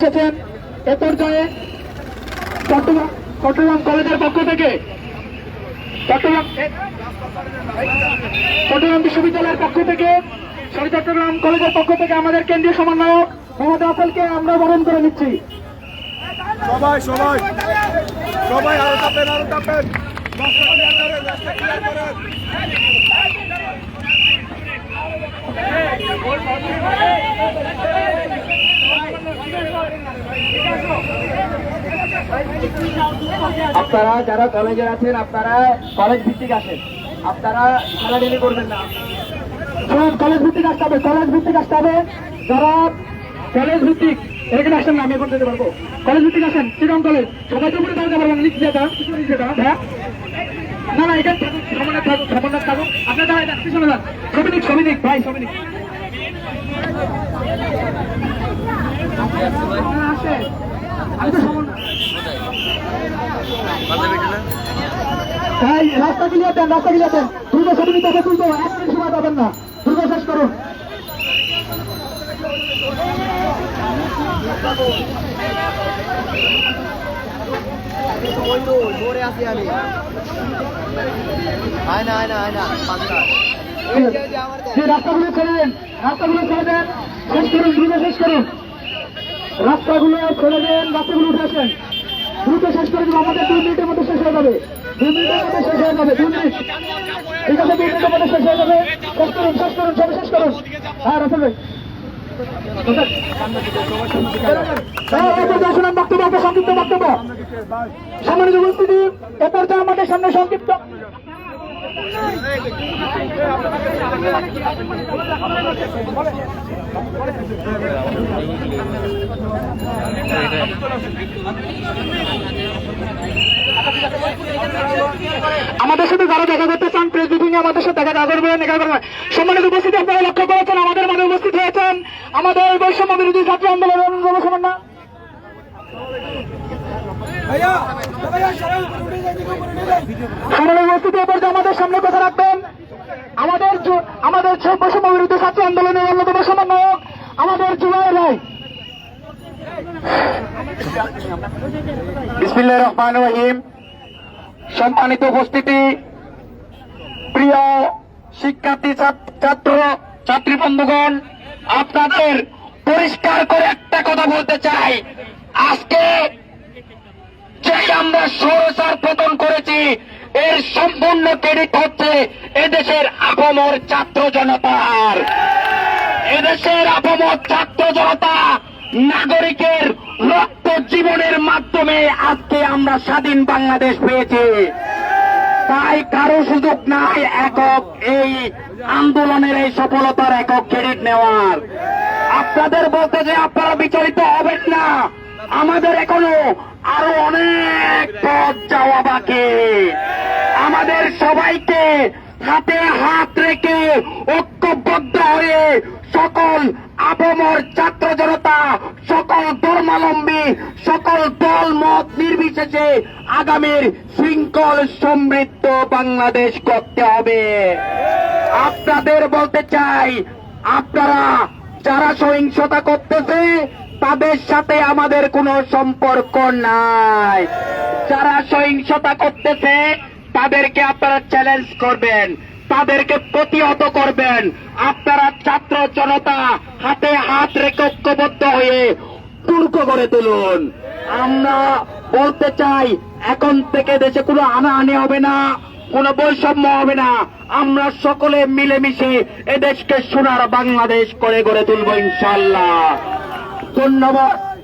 এসেছেন এ পর্যায়ে চট্টগ্রাম চট্টগ্রাম কলেজের পক্ষ থেকে চট্টগ্রাম চট্টগ্রাম বিশ্ববিদ্যালয়ের পক্ষ থেকে সরি চট্টগ্রাম কলেজের পক্ষ থেকে আমাদের কেন্দ্রীয় সমন্বয়ক মোহাম্মদ আফেলকে আমরা বরণ করে নিচ্ছি সবাই সবাই সবাই আরও চাপেন আরও চাপেন রাস্তা আপনারা যারা কলেজে আছেন, আপনারা কলেজ ভিত্তিক আসেন আপনারা খেলাধুলি করবেন না। কলেজ ভিত্তিক আসতে হবে কলেজ ভিত্তিক আসতে হবে। যারা কলেজ ভিত্তিক, এখানে আসেন আমি এখন যেতে পারব। কলেজ ভিত্তিক আসেন, শ্রীরাম কলেজ সবাই তো উপরে দাঁড়াতে পারবেন যেটা হ্যাঁ? না না, এখানে আপনার দাঁড়ায় পিছনে যান। ছবি নিক ছবি নিক ভাই, ছবি রাস্তা ক্লিয়ার দেন রাস্তা ক্লিয়ার দেন দুর্গ ছবি নিতে হবে এক মিনিট সময় পাবেন না দুর্গ শেষ করুন রাস্তাগুলো ছেড়ে দেন রাস্তাগুলো ছেড়ে দেন শেষ করুন দ্রুত শেষ করুন রাস্তাগুলো ছেড়ে দেন রাস্তাগুলো উঠে আসেন। দ্রুত শেষ করে দেবো আমাদের দুই মিনিটের মধ্যে শেষ হয়ে যাবে। দুই মিনিটের মধ্যে শেষ হয়ে যাবে দুই মিনিট। ঠিক আছে দুই মিনিটের মধ্যে শেষ হয়ে যাবে। শেষ করুন শেষ করুন সব শেষ করুন। হ্যাঁ রাসেল ভাই। হ্যাঁ, সংক্ষিপ্ত বক্তব্য। সম্মানিত উপস্থিতি এ পর্যায়ে আমাদের সামনে সংক্ষিপ্ত। আমাদের সাথে যারা দেখা করতে চান, প্রেস ব্রিফিং আমাদের সাথে দেখা করবেন দেখা করবেন সম্মানিত উপস্থিতি আপনারা লক্ষ্য করেছেন, আমাদের মাঝে উপস্থিত হয়েছেন আমাদের বৈষম্য বিরোধী ছাত্র আন্দোলনের সমন্বয় ভাইয়া ভাইয়া সবাই উপরে উঠে যান, দিকে উপরে উঠে যান। সম্মানিত উপস্থিতি এ পর্যায়ে আমাদের সামনে কথা রাখবেন, আমাদের আমাদের বৈষম্য বিরোধী ছাত্র আন্দোলনের অন্যতম সমন্বয়ক, আমাদের জুবাই রায় বিসমিল্লাহির রহমানির রহিম। সম্মানিত উপস্থিতি, প্রিয় শিক্ষার্থী ছাত্র, ছাত্রী বন্ধুগণ, আপনাদের পরিষ্কার করে একটা কথা বলতে চাই। আজকে যে আমরা সৌরসার পতন করেছি, এর সম্পূর্ণ ক্রেডিট হচ্ছে এদেশের আপমর ছাত্র জনতার এদেশের আপমর ছাত্র জনতা নাগরিকের রক্ত জীবনের মাধ্যমে আজকে আমরা স্বাধীন বাংলাদেশ পেয়েছি। তাই কারও সুযোগ নাই একক এই আন্দোলনের এই সফলতার একক ক্রেডিট নেওয়ার। আপনাদের বলতে যে আপনারা বিচলিত হবেন না আমাদের এখনও আরও অনেক পথ যাওয়া বাকি। আমাদের সবাইকে হাতে হাত রেখে ঐক্যবদ্ধ হয়ে সকল আপমর ছাত্র জনতা, সকল ধর্মাবলম্বী, সকল দল, মত নির্বিশেষে আগামীর শৃঙ্খল সমৃদ্ধ বাংলাদেশ করতে হবে। আপনাদের বলতে চাই, আপনারা যারা সহিংসতা করতেছে তাদের সাথে আমাদের কোনো সম্পর্ক নাই। যারা সহিংসতা করতেছে, তাদেরকে আপনারা চ্যালেঞ্জ করবেন, তাদেরকে প্রতিহত করবেন। আপনারা ছাত্র জনতা হাতে হাত রেখে ঐক্যবদ্ধ হয়ে দুর্গ গড়ে তুলুন। আমরা বলতে চাই, এখন থেকে দেশে কোনো আনাহানি হবে না, কোনো বৈষম্য হবে না। আমরা সকলে মিলেমিশে এদেশকে সোনার বাংলাদেশ করে গড়ে তুলবো ইনশাল্লাহ ধন্যবাদ।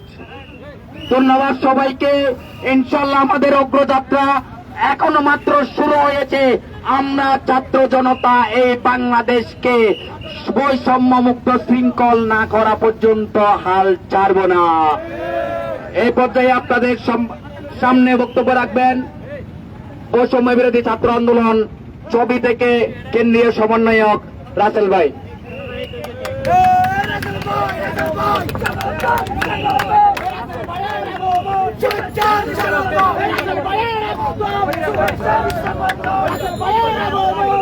ধন্যবাদ সবাইকে। ইনশাল্লাহ আমাদের অগ্রযাত্রা এখনও মাত্র শুরু হয়েছে। আমরা ছাত্র জনতা এই বাংলাদেশকে বৈষম্য মুক্ত শৃঙ্খল না করা পর্যন্ত হাল ছাড়ব না। এই পর্যায়ে আপনাদের সম- সামনে বক্তব্য রাখবেন। বৈষম্য বিরোধী ছাত্র আন্দোলন ছবি থেকে কেন্দ্রীয় সমন্বয়ক রাসেল ভাই।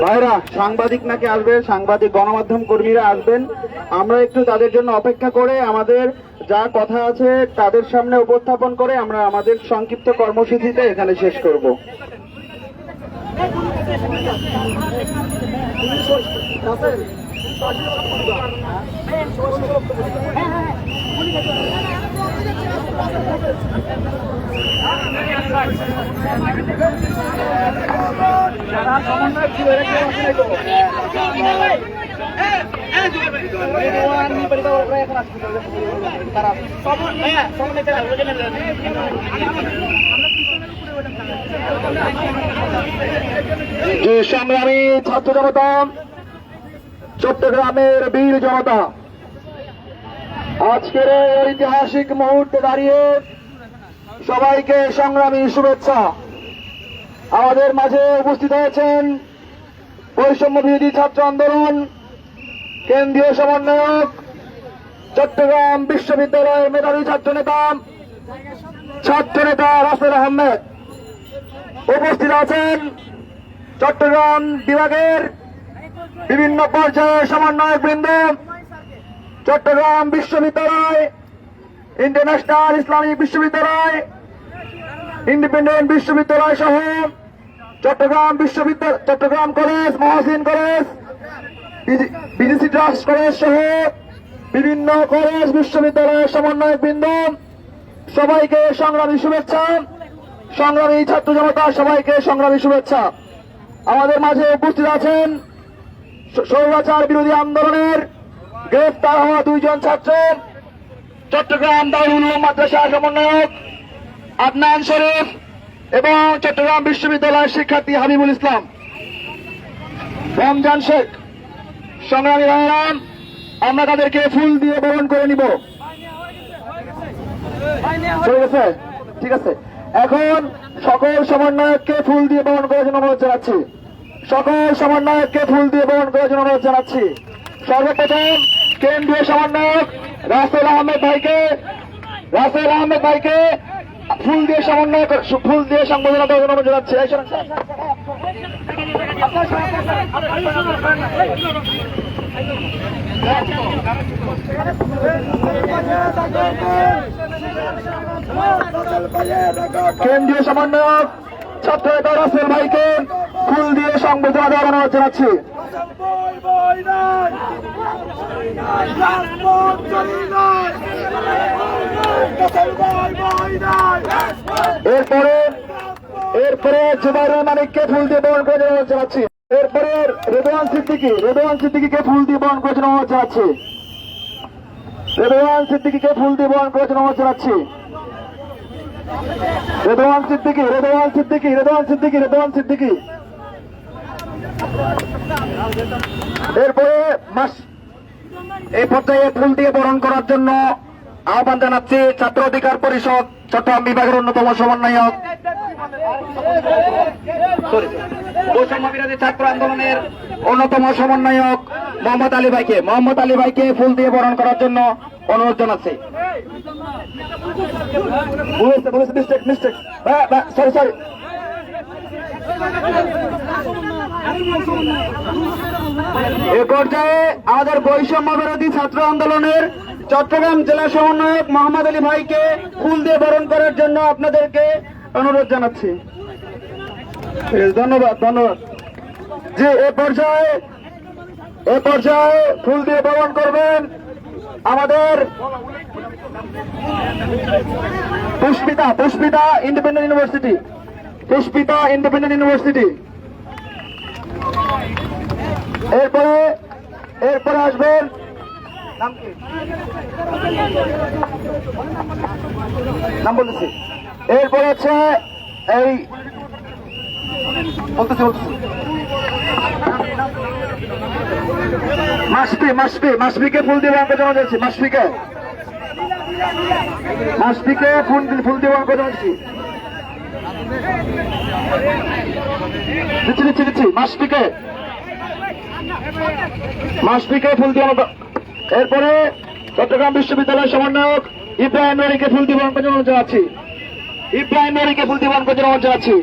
ভাইরা, সাংবাদিক নাকি আসবে? সাংবাদিক, গণমাধ্যম কর্মীরা আসবেন। আমরা একটু তাদের জন্য অপেক্ষা করে আমাদের যা কথা আছে তাদের সামনে উপস্থাপন করে আমরা আমাদের সংক্ষিপ্ত কর্মসূচিতে এখানে শেষ করব। যে সংগ্রামী ছাত্র জনতা চট্টগ্রামের বীর জনতা। আজকের এই ঐতিহাসিক মুহূর্তে দাঁড়িয়ে সবাইকে সংগ্রামী শুভেচ্ছা। আমাদের মাঝে উপস্থিত হয়েছেন বৈষম্য বিরোধী ছাত্র আন্দোলন কেন্দ্রীয় সমন্বয়ক চট্টগ্রাম বিশ্ববিদ্যালয়ের মেধাবী ছাত্র নেতা ছাত্র নেতা রাসেল আহমেদ। উপস্থিত আছেন চট্টগ্রাম বিভাগের বিভিন্ন পর্যায়ের সমন্বয়ক বৃন্দ চট্টগ্রাম বিশ্ববিদ্যালয়, ইন্টারন্যাশনাল ইসলামিক বিশ্ববিদ্যালয়, ইন্ডিপেন্ডেন্ট বিশ্ববিদ্যালয় সহ চট্টগ্রাম বিশ্ববিদ্যালয়, Chattogram college, Mohsin college BGC trust college সহ বিভিন্ন কলেজ বিশ্ববিদ্যালয়ের সমন্বয়ক বৃন্দ সবাইকে সংগ্রামী শুভেচ্ছা। সংগ্রামী ছাত্র জনতা, সবাইকে সংগ্রামী শুভেচ্ছা। আমাদের মাঝে উপস্থিত আছেন স- স্বৈরাচার বিরোধী আন্দোলনের গ্রেফতার হওয়া দুইজন ছাত্র। চট্টগ্রাম দারুল মাদ্রাসা সমন্বয়ক আদনান শরীফ এবং চট্টগ্রাম বিশ্ববিদ্যালয়ের শিক্ষার্থী হাবিবুল ইসলাম। রমজান শেখ, সংগ্রামী ভাইরাম আমরা তাদেরকে ফুল দিয়ে বরণ করে নিব। ঠিক আছে। এখন সকল সমন্বয়ককে ফুল দিয়ে বরণ করার জন্য অনুরোধ জানাচ্ছি। সকল সমন্বয়ককে ফুল দিয়ে বরণ করার জন্য অনুরোধ জানাচ্ছি। সর্বপ্রথম কেন্দ্রীয় সমন্বয়ক রাসেল আহমেদ ভাইকে, রাসেল আহমেদ ভাইকে ফুল দিয়ে সমন্বয় ফুল দিয়ে সংবোধনা দেওয়ার অনুরোধ জানাচ্ছি। কেন্দ্রীয় সমন্বয়ক ছাত্র রাসেল ভাইকে ফুল দিয়ে সংবোধনা দেওয়ার অনুরোধ জানাচ্ছি। এরপরে এরপরে জুবাইরুল মানিককে ফুল দিয়ে বরণ করে অনুরোধ জানাচ্ছি এরপরে রেদওয়ান সিদ্দিকি রেদওয়ান সিদ্দিকিকে ফুল দিয়ে বরণ করে অনুরোধ জানাচ্ছি রেদওয়ান সিদ্দিকিকে ফুল দিয়ে বরণ করে অনুরোধ জানাচ্ছি রেদওয়ান সিদ্দিকি রেদওয়ান সিদ্দিকি রেদওয়ান সিদ্দিকি রেদওয়ান সিদ্দিকি। এরপরে মাস এই পর্যায়ে ফুল দিয়ে বরণ করার জন্য আহ্বান জানাচ্ছি ছাত্র অধিকার পরিষদ, চট্টগ্রাম বিভাগের অন্যতম সমন্বয়ক। ছাত্র আন্দোলনের অন্যতম সমন্বয়ক মোহাম্মদ আলী ভাইকে। মোহাম্মদ আলী ভাইকে ফুল দিয়ে বরণ করার জন্য অনুরোধ জানাচ্ছি। সরি সরি এ পর্যায়ে আমাদের বৈষম্য বিরোধী ছাত্র আন্দোলনের চট্টগ্রাম জেলা সমন্বয়ক মোহাম্মদ আলী ভাইকে ফুল দিয়ে বরণ করার জন্য আপনাদেরকে অনুরোধ জানাচ্ছি। ধন্যবাদ ধন্যবাদ। জি, এ পর্যায়ে এ পর্যায়ে ফুল দিয়ে বরণ করবেন আমাদের Pushpita Pushpita Independent University, Pushpita Independent University. এরপরে এরপরে আসবেন। নাম বলতেছি। এরপরে হচ্ছে এই বলতেছি বলতেছি। মাসপি মাসপি, মাসপিকে ফুল দিয়ে অঙ্ক জমা দিয়েছি, মাসপিকে। মাসপিকে ফুল ফুল দিয়ে অঙ্ক জমা দিচ্ছি দিচ্ছি দিচ্ছি দিচ্ছি মাসপিকে মাসপিকে ফুল দিয়ে এরপরে চট্টগ্রাম বিশ্ববিদ্যালয়ের সমন্বয়ক ইব্রাহিম নারীকে ফুল দিয়ে অঙ্ক জমা জানাচ্ছি। ইব্রাহিম নুরিকে ফুল দিয়ে অঙ্ক জমা জানাচ্ছি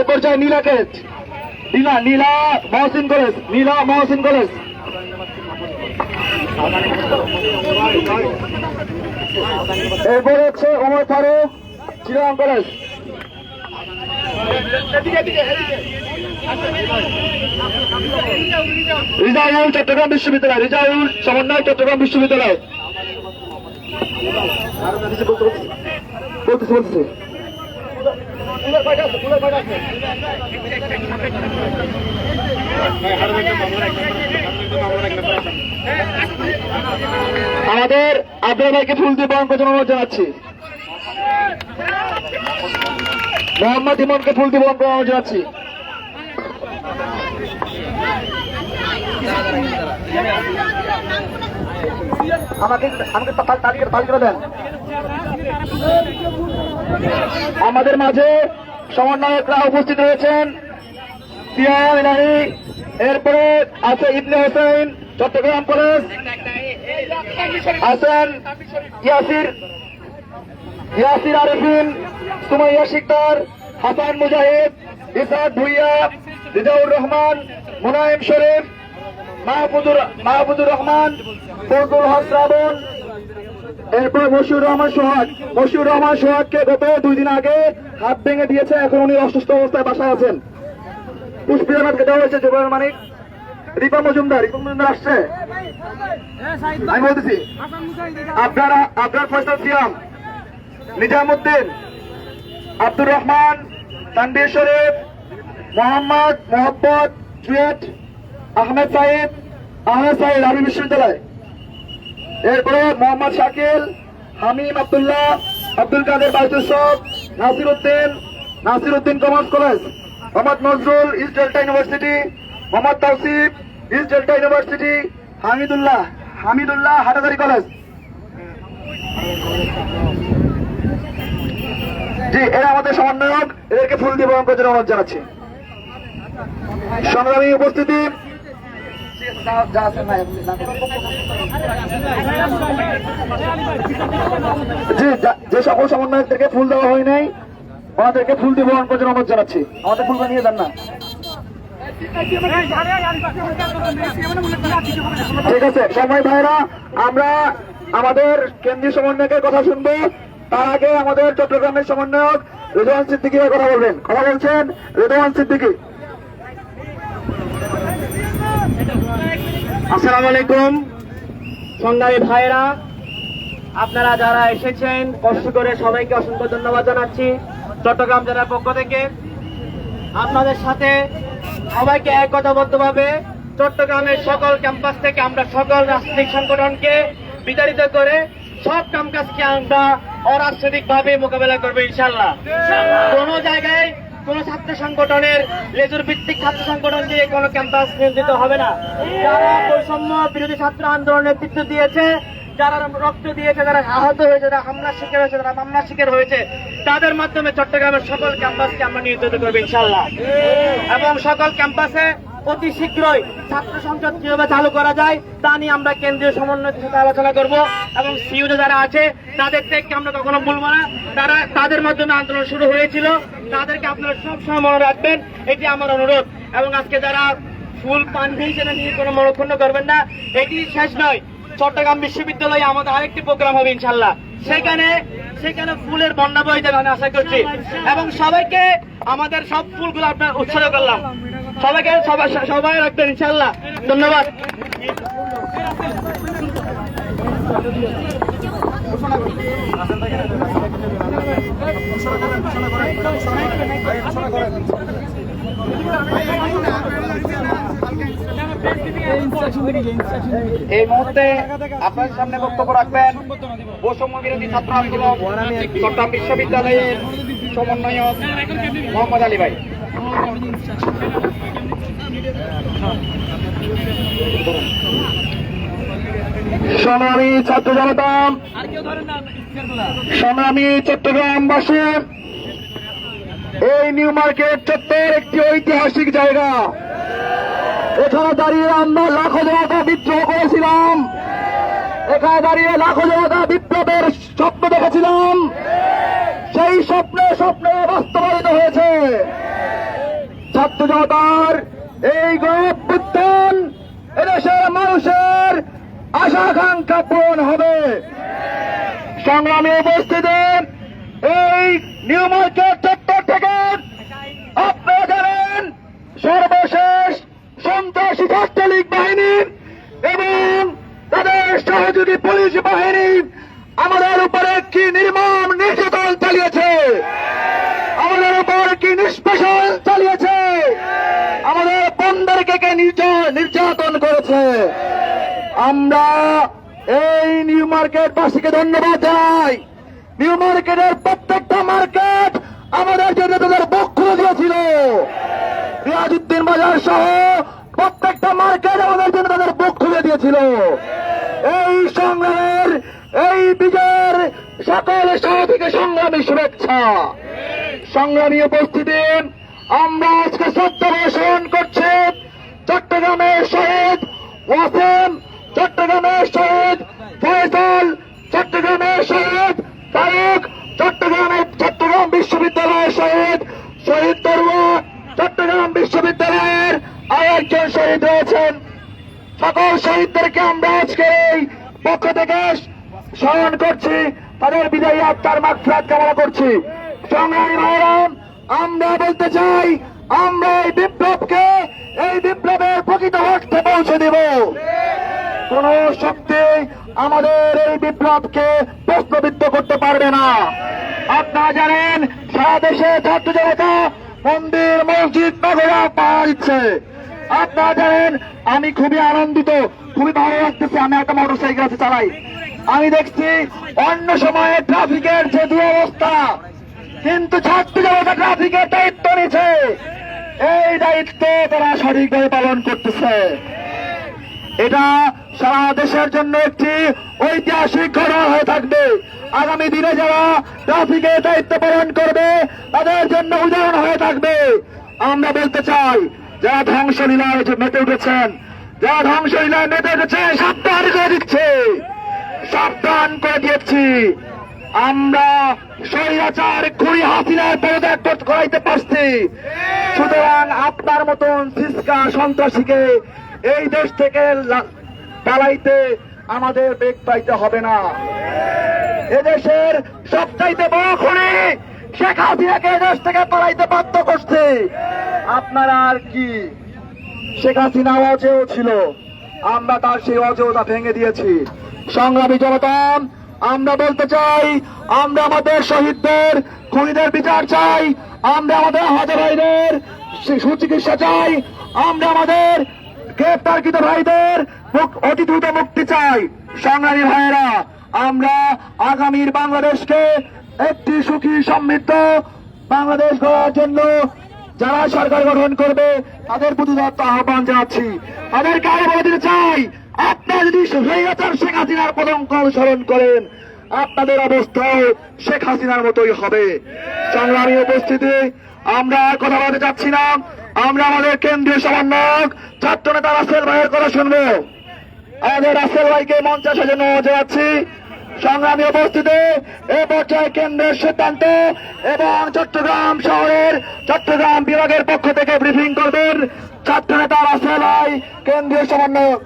এ পর্যায়ে নীলাকে নীলা নীলা মহসিন কলেজ, নীলা মহসিন কলেজ। এরপরে হচ্ছে ওমর ফারুক চিরাং কলেজ। রিজাউল চট্টগ্রাম বিশ্ববিদ্যালয় রিজাউল সমন্বয় চট্টগ্রাম বিশ্ববিদ্যালয়। বলতেছি আমাদের আব্দুল ভাইকে ফুল দিয়ে বরণ করে অনুরোধ জানাচ্ছি। মোহাম্মদ ইমনকে ফুল দিয়ে বরণ করে অনুরোধ জানাচ্ছি। আমাকে আমাকে তা- তালিকা তালিকা দেন। আমাদের মাঝে সমন্বয়করা উপস্থিত রয়েছেন। সিয়াম ইলাহি এরপরে আছে ইবনে হোসেন চট্টগ্রাম কলেজ আছেন ইয়াসির ইয়াসির আরেফিন, সুমাইয়া শিকদার, হাসান মুজাহিদ, ইসাদ ভুইয়া রিজাউর রহমান, মুনাইম শরীফ মাহবুদুর মাহবুদুর রহমান, ফজলুল হক শ্রাবণ। এরপর মশিউর রহমান সোহাগ। মশিউর রহমান সোহাগকে গত দুই দিন আগে হাত ভেঙে দিয়েছে, এখন উনি অসুস্থ অবস্থায় বাসায় আছেন। পুষ্পিরানাথকে দেওয়া হয়েছে জুবাইর মানিক। রিপা মজুমদার রিপা মজুমদার আসছে। আমি বলতেছি, আপনারা, আপনার ফয়সাল সিয়াম, নিজামুদ্দিন, আব্দুর রহমান তানবীর শরীফ, মোহাম্মদ মোহাম্মদ জুয়েট, আহমেদ সাইদ আহমেদ সাইদ, আরবি বিশ্ববিদ্যালয়। এরপরে Mohammad Shakil, Hamim Abdullah, Abdul Kader বাইতুসব Nasir Uddin Nasir Uddin commerce college. Mohammad Nazrul East Delta University, Mohammad Tausif East Delta University, Hamidullah Hamidullah Hathazari college. জি, এরা আমাদের সমন্বয়ক, এদেরকে ফুল দিয়ে বরণ করে অনুরোধ জানাচ্ছি। সংগ্রামী উপস্থিতি। যে সকল সমন্বয়কদেরকে ফুল দেওয়া হয় নাই ওনাদেরকে ফুল দিয়ে বরণ অনুরোধ জানাচ্ছি। আমাদের ফুলটা নিয়ে যান না। ঠিক আছে, সময় ভাইরা, আমরা আমাদের কেন্দ্রীয় সমন্বয়কের কথা শুনব। তার আগে আমাদের চট্টগ্রামের সমন্বয়ক রেদওয়ান সিদ্দিকী কথা বলবেন। কথা বলছেন রেদওয়ান সিদ্দিকী। আসসালামু আলাইকুম, সংগ্রামী ভাইরা আপনারা যারা এসেছেন, কষ্ট করে সবাইকে অসংখ্য ধন্যবাদ জানাচ্ছি। চট্টগ্রাম জেলার পক্ষ থেকে আপনাদের সাথে সবাইকে একতাবদ্ধভাবে চট্টগ্রামের সকল ক্যাম্পাস থেকে আমরা সকল রাজনৈতিক সংগঠনকে বিতাড়িত করে সব কামকাজকে আমরা অরাজনৈতিক ভাবে মোকাবেলা করব ইনশাল্লাহ কোনো জায়গায় কোন ছাত্র সংগঠনের লেজুর ভিত্তিক ছাত্র সংগঠন দিয়ে কোন ক্যাম্পাস নিয়ন্ত্রিত হবে না। যারা বৈষম্য বিরোধী ছাত্র আন্দোলনের নেতৃত্ব দিয়েছে যারা রক্ত দিয়েছে, যারা আহত হয়েছে, যারা হামলার শিকার হয়েছে, যারা মামলার শিকার হয়েছে, তাদের মাধ্যমে চট্টগ্রামের সকল ক্যাম্পাসকে আমরা নিয়ন্ত্রিত করব ইনশাল্লাহ এবং সকল ক্যাম্পাসে অতি শীঘ্রই ছাত্র সংসদ কীভাবে চালু করা যায়, তা নিয়ে আমরা কেন্দ্রীয় সমন্বয়ের সাথে আলোচনা করব। এবং সিইউতে যারা আছে তাদের থেকে আমরা কখনো ভুলবো না। তারা তাদের মাধ্যমে আন্দোলন শুরু হয়েছিল। তাদেরকে আপনারা সবসময় মনে রাখবেন, এটি আমার অনুরোধ। এবং আজকে যারা ফুল পান হিসেবে নিয়ে কোনো মনক্ষুণ্ণ করবেন না। এটি শেষ নয়। চট্টগ্রাম বিশ্ববিদ্যালয়ে আমাদের আরেকটি প্রোগ্রাম হবে ইনশাল্লাহ সেখানে সেখানে ফুলের বন্যা বই দেবে আমি আশা করছি। এবং সবাইকে আমাদের সব ফুলগুলো আপনার উৎসাহ করলাম। সবাইকে সবাই সবাই রাখবেন ইনশাল্লাহ ধন্যবাদ। এই মুহূর্তে আপনার সামনে বক্তব্য রাখবেন বৈষম্য বিরোধী ছাত্র আন্দোলন, চট্টগ্রাম বিশ্ববিদ্যালয়ের সমন্বয়ক মোহাম্মদ আলী ভাই। সংগ্রামী ছাত্র জনতা, সংগ্রামী চট্টগ্রামবাসী এই নিউ মার্কেট চত্বর একটি ঐতিহাসিক জায়গা। এখানে দাঁড়িয়ে আমরা লাখো জনতা বিদ্রোহ করেছিলাম। এখানে দাঁড়িয়ে লাখো জনতা বিপ্লবের স্বপ্ন দেখেছিলাম। সেই স্বপ্নে স্বপ্নে বাস্তবায়িত হয়েছে। ছাত্র জনতার এই গৌরব এদেশের মানুষের আশা আকাঙ্ক্ষা পূরণ হবে। সংগ্রামী উপস্থিতি এই নিউ মার্কেট চত্বর থেকে আপনারা জানেন, সর্বশেষ সন্ত্রাসী ছাত্রলীগ বাহিনী এবং তাদের সহযোগী পুলিশ বাহিনী আমাদের উপরে কি নির্মম নির্যাতন চালিয়েছে? আমাদের উপর কি নিষ্পেষণ চালিয়েছে? আমাদের বন্দরকে কে নির্য- নির্যাতন করেছে? আমরা এই নিউ মার্কেট বাসীকে ধন্যবাদ জানাই। নিউ মার্কেটের প্রত্যেকটা মার্কেট আমাদের জন্য তাদের বুক খুলে দিয়েছিল। রিয়াজুদ্দিন বাজার সহ প্রত্যেকটা মার্কেট আমাদের জন্য তাদের বুক খুলে দিয়েছিল। এই সংগ্রামের, এই বিজয়ের সকল সাথীকে সংগ্রামী শুভেচ্ছা। সংগ্রামী উপস্থিতি, আমরা আজকে শ্রদ্ধা ভাষণ করছি চট্টগ্রামের শহীদ ওয়াসেম, চট্টগ্রামের শহীদ ফয়সাল, চট্টগ্রামের শহীদ তারেক চট্টগ্রামের চট্টগ্রাম বিশ্ববিদ্যালয়ের শহীদ শহীদ তরুয়া, চট্টগ্রাম বিশ্ববিদ্যালয়ের আর একজন শহীদ রয়েছেন। সকল শহীদদেরকে আমরা আজকে এই পক্ষ থেকে স্মরণ করছি। তাদের বিদায়ী আত্মার মাগফিরাত কামনা করছি। সংগ্রামী ভাইরাম, আমরা বলতে চাই, আমরা এই বিপ্লবকে, এই বিপ্লবের প্রকৃত অর্থে পৌঁছে দেব। কোন শক্তি আমাদের এই বিপ্লবকে প্রশ্নবিদ্ধ করতে পারবে না। আপনারা জানেন, সারা দেশে ছাত্র জনতা মন্দির, মসজিদ, নগরা পাওয়া দিচ্ছে আপনারা জানেন, আমি খুবই আনন্দিত, খুবই ভালো লাগতেছে, আমি একটা মোটর সাইকেল আছে চালাই। আমি দেখছি, অন্য সময়ে ট্রাফিকের যে দুরবস্থা, কিন্তু ছাত্র জনতা ট্রাফিকের দায়িত্ব নিছে এই দায়িত্ব তারা সঠিকভাবে পালন করতেছে। এটা সারা দেশের জন্য একটি ঐতিহাসিক ঘটনা হয়ে থাকবে। আগামী দিনে যারা ট্রাফিকে দায়িত্ব পালন করবে, তাদের জন্য উদাহরণ হয়ে থাকবে। আমরা বলতে চাই, যারা ধ্বংসলীলায় যে মেতে উঠেছেন, যারা ধ্বংসলীলায় মেতে উঠেছে, সাবধান করে দিচ্ছে। সাবধান করে দিয়েছি। আমরা স্বৈরাচার খুঁড়ি হাসিনার পদত্যাগ করাইতে পারছি। সুতরাং আপনার মতন সিসকা সন্ত্রাসীকে এই দেশ থেকে পালাইতে আমাদের বেগ পাইতে হবে না। এদেশের সবচাইতে বড় খুনি শেখ হাসিনাকে এদেশ থেকে পালাইতে বাধ্য করছে। আপনারা আর কি? শেখ হাসিনা অজেয় ছিল। আমরা তার সেই অজেয়তা ভেঙে দিয়েছি। সংগ্রামী জনতা, আমরা বলতে চাই, আমরা আমাদের শহীদদের, খুনিদের বিচার চাই, আমরা আমাদের হাজার ভাইদের সুচিকিৎসা চাই, আমরা আমাদের গ্রেপ্তারকৃত ভাইদের অতি দ্রুত মুক্তি চাই। সংগ্রামী ভাইয়েরা, আমরা আগামীর বাংলাদেশকে একটি সুখী সমৃদ্ধ বাংলাদেশ গড়ার জন্য যারা সরকার গঠন করবে, তাদের প্রতি আহ্বান জানাচ্ছি। তাদেরকে আরও বলে দিতে চাই, আপনারা যদি শেখ হাসিনার পদঙ্ক অনুসরণ করেন, আপনাদের অবস্থাও শেখ হাসিনার মতোই হবে। সংগ্রামী উপস্থিতি, আমরা আর কথা বলতে চাচ্ছি না। আমরা আমাদের কেন্দ্রীয় সমন্বয়ক ছাত্র নেতা রাসেল ভাইয়ের কথা শুনব। আমাদের রাসেল ভাইকে মঞ্চে সাজানো জানাচ্ছি সংগ্রামী উপস্থিতি, এ পর্যায়ে কেন্দ্রের সিদ্ধান্ত এবং চট্টগ্রাম শহরের চট্টগ্রাম বিভাগের পক্ষ থেকে ব্রিফিং করবেন ছাত্র নেতা রাসেল ভাই, কেন্দ্রীয় সমন্বয়ক।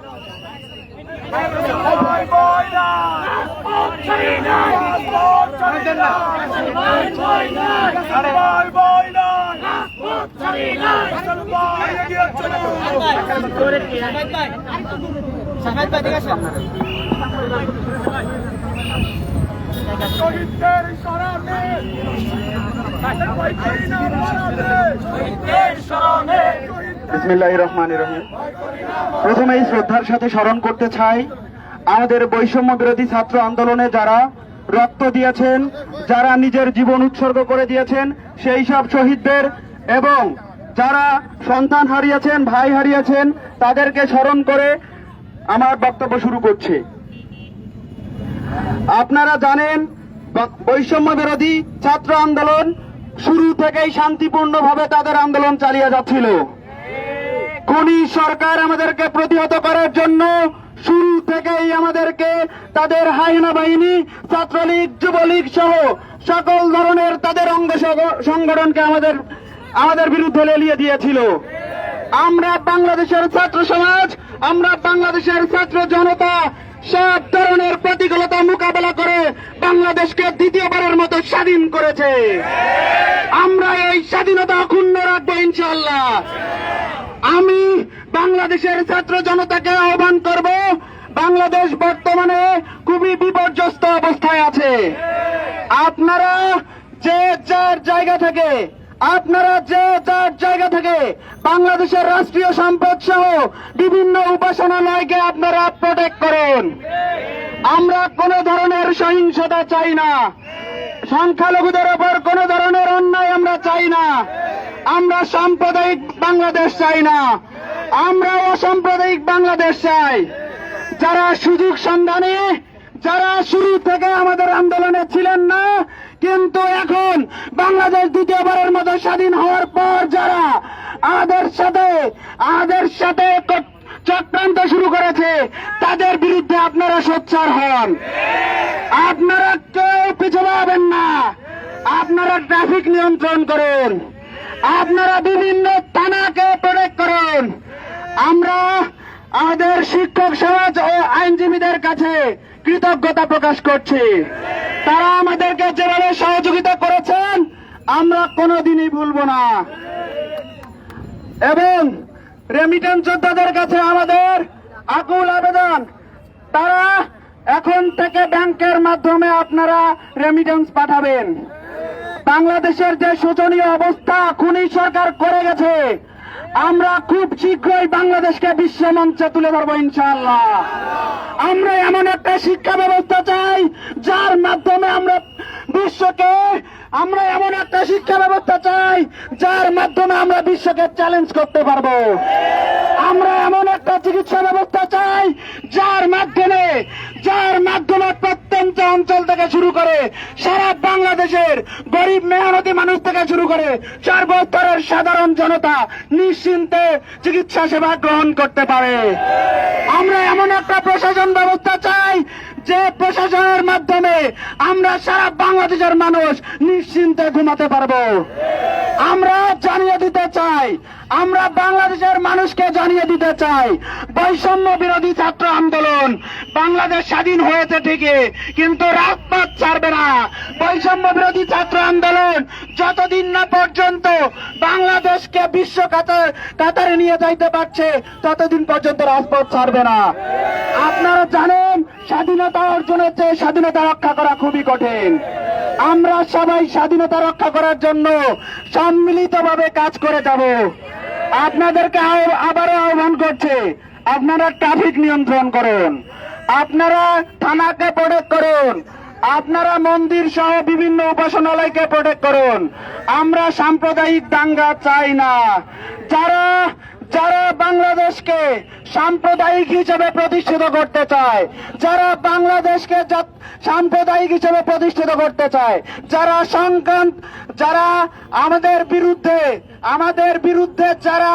শহীদদের স্মরণে শহীদদের বিসমিল্লাহ রহমান রহিম। প্রথমেই শ্রদ্ধার সাথে স্মরণ করতে চাই, আমাদের বৈষম্য বিরোধী ছাত্র আন্দোলনে যারা রক্ত দিয়েছেন, যারা নিজের জীবন উৎসর্গ করে দিয়েছেন, সেই সব শহীদদের এবং যারা সন্তান হারিয়েছেন, ভাই হারিয়েছেন, তাদেরকে স্মরণ করে আমার বক্তব্য শুরু করছি। আপনারা জানেন বৈষম্য বিরোধী ছাত্র আন্দোলন শুরু থেকেই শান্তিপূর্ণভাবে তাদের আন্দোলন চালিয়ে যাচ্ছিল। খনি সরকার আমাদেরকে প্রতিহত করার জন্য শুরু থেকেই আমাদেরকে তাদের হাইনা বাহিনী ছাত্রলীগ, যুবলীগ সহ সকল ধরনের তাদের অঙ্গ সংগঠনকে আমাদের আমাদের বিরুদ্ধে লেলিয়ে দিয়েছিল। আমরা বাংলাদেশের ছাত্র সমাজ, আমরা বাংলাদেশের ছাত্র জনতা সব ধরনের প্রতিকূলতা মোকাবেলা করে বাংলাদেশকে দ্বিতীয়বারের মতো স্বাধীন করেছে। আমরা এই স্বাধীনতা অক্ষুণ্ণ রাখব ইনশাল্লাহ আমি বাংলাদেশের ছাত্র জনতাকে আহ্বান করব, বাংলাদেশ বর্তমানে খুবই বিপর্যস্ত অবস্থায় আছে। আপনারা যে যার জায়গা থেকে, আপনারা যে যার জায়গা থেকে বাংলাদেশের রাষ্ট্রীয় সম্পদ সহ বিভিন্ন উপাসনালয়কে আপনারা প্রোটেক্ট করুন। আমরা কোন ধরনের সহিংসতা চাই না। সংখ্যালঘুদের ওপর কোন ধরনের অন্যায় আমরা চাই না। আমরা সাম্প্রদায়িক বাংলাদেশ চাই না। আমরা অসাম্প্রদায়িক বাংলাদেশ চাই। যারা সুযোগ সন্ধানে, যারা শুরু থেকে আমাদের আন্দোলনে ছিলেন না, কিন্তু এখন বাংলাদেশ দ্বিতীয়বারের মতো স্বাধীন হওয়ার পর যারা আমাদের সাথে আমাদের সাথে চক্রান্ত শুরু করেছে। তাদের বিরুদ্ধে আপনারা সোচ্চার হন। আপনারা কেউ পিছনে হবেন না। আপনারা ট্রাফিক নিয়ন্ত্রণ করুন। আপনারা বিভিন্ন থানাকে প্রোটেক্ট করুন। আমরা আমাদের শিক্ষক সমাজ ও আইনজীবীদের কাছে কৃতজ্ঞতা প্রকাশ করছি। তারা আমাদেরকে যেভাবে সহযোগিতা করেছেন, আমরা কোনোদিনই ভুলব না। এবং রেমিটেন্স যোদ্ধাদের কাছে আমাদের আকুল আবেদন। তারা এখন থেকে ব্যাংকের মাধ্যমে আপনারা রেমিটেন্স পাঠাবেন। বাংলাদেশের যে শোচনীয় অবস্থা খুনি সরকার করে গেছে, আমরা খুব শীঘ্রই বাংলাদেশকে বিশ্ব মঞ্চে তুলে ধরবো ইনশাআল্লাহ। আমরা এমন একটা শিক্ষা ব্যবস্থা চাই, যার মাধ্যমে আমরা বিশ্বকে আমরা এমন একটা শিক্ষা ব্যবস্থা চাই, যার মাধ্যমে আমরা বিশ্বকে চ্যালেঞ্জ করতে পারব। আমরা এমন একটা চিকিৎসা ব্যবস্থা চাই, যার মাধ্যমে যার মাধ্যমে প্রত্যন্ত অঞ্চল থেকে শুরু করে সারা বাংলাদেশের গরিব মেহনতি মানুষ থেকে শুরু করে সর্বস্তরের সাধারণ জনতা নিশ্চিন্তে চিকিৎসা সেবা গ্রহণ করতে পারে। আমরা এমন একটা প্রশাসন ব্যবস্থা চাই যে প্রশাসনের মাধ্যমে আমরা সারা বাংলাদেশের মানুষ নিশ্চিন্তে ঘুমাতে পারব। আমরা জানিয়ে দিতে চাই, আমরা বাংলাদেশের মানুষকে জানিয়ে দিতে চাই, বৈষম্য বিরোধী ছাত্র আন্দোলন বাংলাদেশ স্বাধীন হয়েছে ঠিকই, কিন্তু রাজপথ ছাড়বে না। বৈষম্য বিরোধী ছাত্র আন্দোলন যতদিন না পর্যন্ত বাংলাদেশকে বিশ্ব কাতার, কাতারে নিয়ে যাইতে পারছে, ততদিন পর্যন্ত রাজপথ ছাড়বে না। আপনারা জানেন স্বাধীনতা অর্জনের চেয়ে স্বাধীনতা রক্ষা করা খুবই কঠিন। আমরা সবাই স্বাধীনতা রক্ষা করার জন্য সম্মিলিতভাবে কাজ করে যাব। আপনাদেরকে আবারও আহ্বান করছে, আপনারা ট্রাফিক নিয়ন্ত্রণ করুন, আপনারা থানাকে প্রোটেক্ট করুন, আপনারা মন্দির সহ বিভিন্ন উপাসনালয়কে প্রোটেক্ট করুন। আমরা সাম্প্রদায়িক দাঙ্গা চাই না। যারা যারা বাংলাদেশকে সাম্প্রদায়িক হিসেবে প্রতিষ্ঠিত করতে চায়, যারা বাংলাদেশকে সাম্প্রদায়িক হিসেবে প্রতিষ্ঠিত করতে চায়, যারা সংক্রান্ত যারা আমাদের বিরুদ্ধে আমাদের বিরুদ্ধে যারা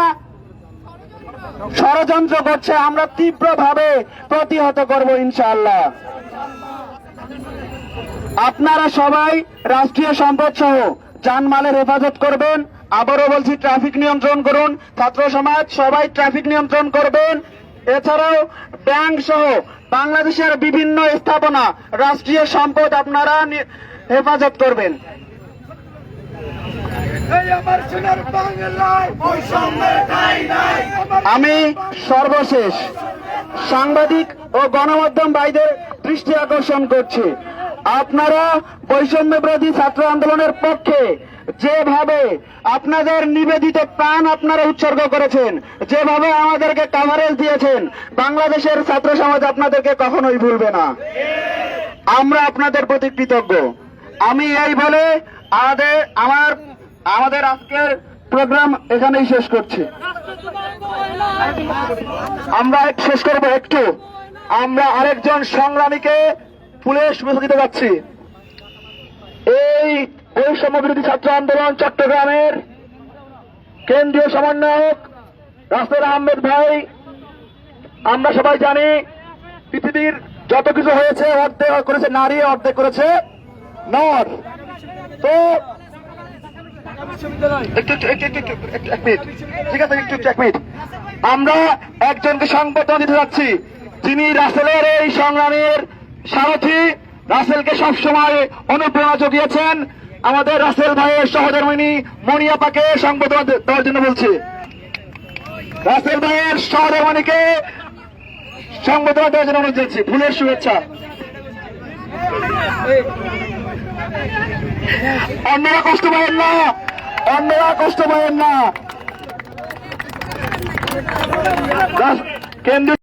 ষড়যন্ত্র করছে, আমরা তীব্রভাবে প্রতিহত করব ইনশাআল্লাহ। আপনারা সবাই রাষ্ট্রীয় সম্পদ সহ জানমালের হেফাজত করবেন। আবারও বলছি, ট্রাফিক নিয়ন্ত্রণ করুন। ছাত্র সমাজ, সবাই ট্রাফিক নিয়ন্ত্রণ করবেন। এছাড়াও ব্যাংক সহ বাংলাদেশের বিভিন্ন স্থাপনা, রাষ্ট্রীয় সম্পদ আপনারা হেফাজত করবেন। আমি সর্বশেষ সাংবাদিক ও গণমাধ্যম ভাইদের দৃষ্টি আকর্ষণ করছি। আপনারা বৈষম্য বিরোধী ছাত্র আন্দোলনের পক্ষে যেভাবে আপনাদের নিবেদিত প্রাণ আপনারা উৎসর্গ করেছেন, যেভাবে আমাদেরকে কাভারেজ দিয়েছেন, বাংলাদেশের ছাত্র সমাজ আপনাদেরকে কখনোই ভুলবে না। আমরা আপনাদের প্রতি কৃতজ্ঞ। আমি এই বলে আমাদের, আমার, আমাদের আজকের প্রোগ্রাম এখানেই শেষ করছি। আমরা শেষ করব একটু। আমরা আরেকজন সংগ্রামীকে পুলিশ মুছে দিতে যাচ্ছি। এই বৈষম্য বিরোধী ছাত্র আন্দোলন চট্টগ্রামের কেন্দ্রীয় সমন্বয়ক রাসেল আহমেদ ভাই, আমরা সবাই জানি পৃথিবীর যত কিছু হয়েছে, অর্ধেক করেছে নারী, অর্ধেক করেছে নর। তো আছে আমরা একজনকে সংবর্ধনা দিতে যাচ্ছি, যিনি রাসেলের এই সংগ্রামের সারথি। রাসেলকে সবসময় অনুপ্রেরণা জুগিয়েছেন। আমাদের রাসেল ভাইয়ের সহধর্মিনী মনিয়াপাকে সংবাদ দেওয়ার জন্য বলছি। রাসেল ভাইয়ের সহধর্মিনীকে সংবাদ দেওয়ার জন্য অনুরোধ জানাচ্ছি। ফুলের শুভেচ্ছা। অন্যরা কষ্ট পাবেন না। অন্যরা কষ্ট পাবেন না। কেন্দ্রীয়